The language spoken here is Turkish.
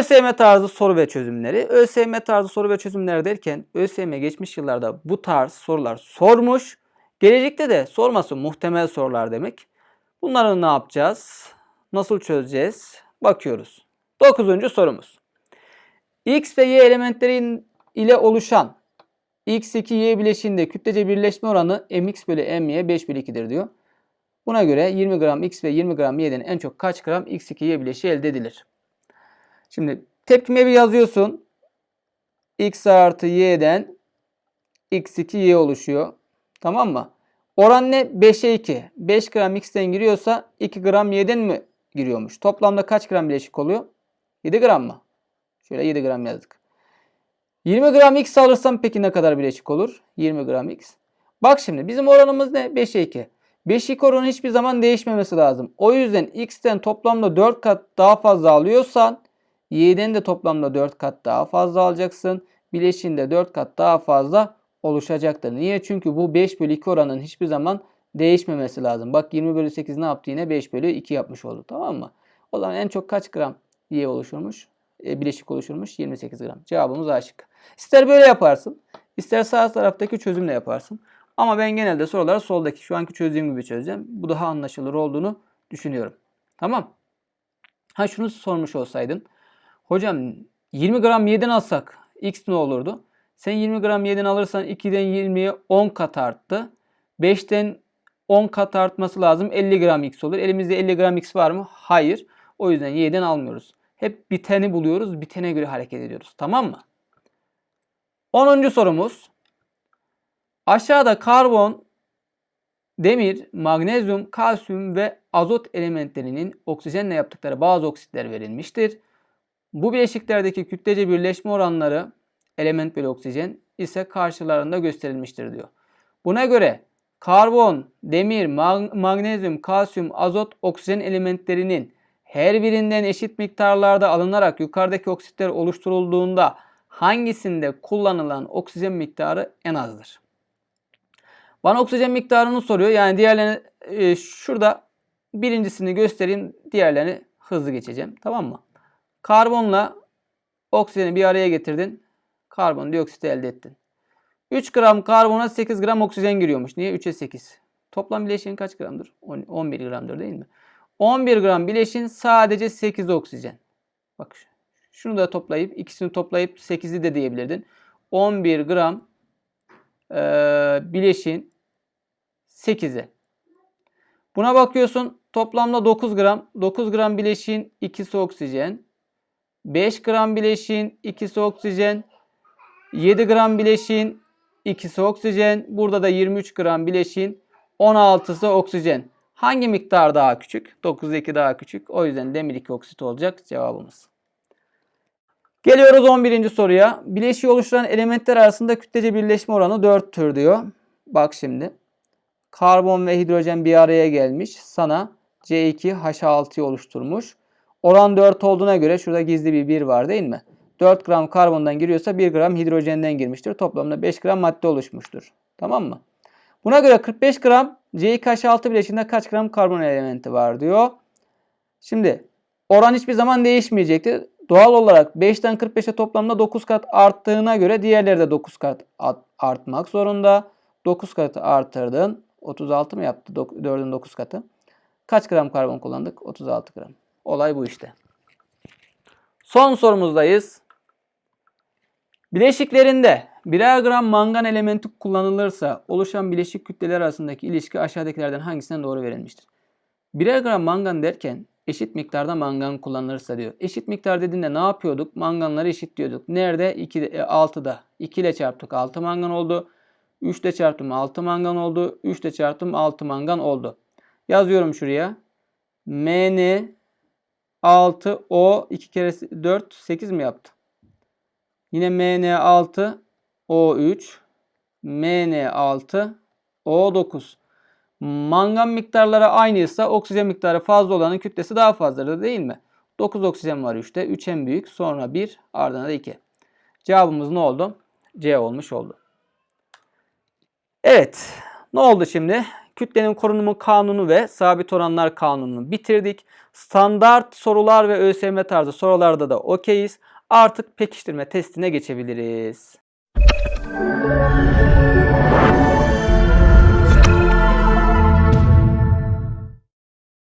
ÖSYM tarzı soru ve çözümleri. ÖSYM tarzı soru ve çözümler derken ÖSYM geçmiş yıllarda bu tarz sorular sormuş. Gelecekte de sorması muhtemel sorular demek. Bunları ne yapacağız? Nasıl çözeceğiz? Bakıyoruz. Dokuzuncu sorumuz. X ve Y elementlerin ile oluşan X2Y bileşiğinde kütlece birleşme oranı mx bölü my 5 bölü 2'dir diyor. Buna göre 20 gram X ve 20 gram Y'den en çok kaç gram X2Y bileşiği elde edilir? Şimdi tepkimeyi yazıyorsun. X artı Y'den X2Y oluşuyor. Tamam mı? Oran ne? 5'e 2. 5 gram X'ten giriyorsa 2 gram Y'den mi giriyormuş? Toplamda kaç gram bileşik oluyor? 7 gram mı? Şöyle 7 gram yazdık. 20 gram X alırsam peki ne kadar bileşik olur? 20 gram X. Bak şimdi bizim oranımız ne? 5'e 2. 5 2 oranı hiçbir zaman değişmemesi lazım. O yüzden X'ten toplamda 4 kat daha fazla alıyorsan Y'den de toplamda 4 kat daha fazla alacaksın. Bileşiğinde 4 kat daha fazla oluşacaktır. Niye? Çünkü bu 5 bölü 2 oranın hiçbir zaman değişmemesi lazım. Bak 20 bölü 8 ne yaptı yine? 5 bölü 2 yapmış oldu. Tamam mı? O zaman en çok kaç gram Y oluşurmuş? E, bileşik oluşurmuş? 28 gram. Cevabımız A. İster böyle yaparsın. ister sağ taraftaki çözümle yaparsın. Ama ben genelde soruları soldaki şu anki çözdüğüm gibi çözeceğim. Bu daha anlaşılır olduğunu düşünüyorum. Tamam. Ha şunu sormuş olsaydın. Hocam 20 gram Y'den alsak X ne olurdu? Sen 20 gram Y'den alırsan 2'den 20'ye 10 kat arttı. 5'ten 10 kat artması lazım. 50 gram X olur. Elimizde 50 gram X var mı? Hayır. O yüzden Y'den almıyoruz. Hep biteni buluyoruz. Bitene göre hareket ediyoruz. Tamam mı? 10. sorumuz. Aşağıda karbon, demir, magnezyum, kalsiyum ve azot elementlerinin oksijenle yaptıkları bazı oksitler verilmiştir. Bu bileşiklerdeki kütlece birleşme oranları element bölü oksijen ise karşılarında gösterilmiştir diyor. Buna göre karbon, demir, mag- magnezyum, kalsiyum, azot, oksijen elementlerinin her birinden eşit miktarlarda alınarak yukarıdaki oksitler oluşturulduğunda hangisinde kullanılan oksijen miktarı en azdır? Bana oksijen miktarını soruyor. Yani diğerlerini e, şurada birincisini göstereyim. Diğerlerini hızlı geçeceğim. Tamam mı? Karbonla oksijeni bir araya getirdin. Karbondioksit elde ettin. 3 gram karbona 8 gram oksijen giriyormuş. Niye? 3'e 8. Toplam bileşiğin kaç gramdır? 11 gramdır değil mi? 11 gram bileşin sadece 8 oksijen. Bak şunu da toplayıp ikisini toplayıp 8'i de diyebilirdin. 11 gram e, bileşin 8'i. Buna bakıyorsun toplamda 9 gram. 9 gram bileşiğin ikisi oksijen. 5 gram bileşiğin ikisi oksijen. 7 gram bileşiğin ikisi oksijen. Burada da 23 gram bileşiğin 16'sı oksijen. Hangi miktar daha küçük? 9'da 2 daha küçük. O yüzden demir 2 oksit olacak cevabımız. Geliyoruz 11. soruya. Bileşiği oluşturan elementler arasında kütlece birleşme oranı 4'tür diyor. Bak şimdi. Karbon ve hidrojen bir araya gelmiş. Sana C2H6'yı oluşturmuş. Oran 4 olduğuna göre şurada gizli bir 1 var değil mi? 4 gram karbondan giriyorsa 1 gram hidrojenden girmiştir. Toplamda 5 gram madde oluşmuştur. Tamam mı? Buna göre 45 gram C2H6 bileşiğinde kaç gram karbon elementi var diyor. Şimdi oran hiçbir zaman değişmeyecektir. Doğal olarak 5'ten 45'e toplamda 9 kat arttığına göre diğerleri de 9 kat artmak zorunda. 9 katı artırdın. 36 mı yaptı? 4'ün 9 katı. Kaç gram karbon kullandık? 36 gram. Olay bu işte. Son sorumuzdayız. Bileşiklerinde birer gram mangan elementi kullanılırsa oluşan bileşik kütleler arasındaki ilişki aşağıdakilerden hangisinden doğru verilmiştir? Birer gram mangan derken eşit miktarda mangan kullanılırsa diyor. Eşit miktar dediğinde ne yapıyorduk? Manganları eşit diyorduk. Nerede? 2, 6'da. 2 ile çarptık 6 mangan oldu. 3 ile çarptım 6 mangan oldu. 3 ile çarptım 6 mangan oldu. Yazıyorum şuraya. Mn 6 O 2 kere 4 8 mi yaptı? Yine Mn6 O3 Mn6 O9 Mangan miktarları aynıysa oksijen miktarı fazla olanın kütlesi daha fazladır değil mi? 9 oksijen var 3'te. 3 en büyük sonra 1 ardından da 2. Cevabımız ne oldu? C olmuş oldu. Evet. Ne oldu şimdi? Kütlenin korunumu kanunu ve sabit oranlar kanununu bitirdik. Standart sorular ve ÖSYM tarzı sorularda da okeyiz. Artık pekiştirme testine geçebiliriz.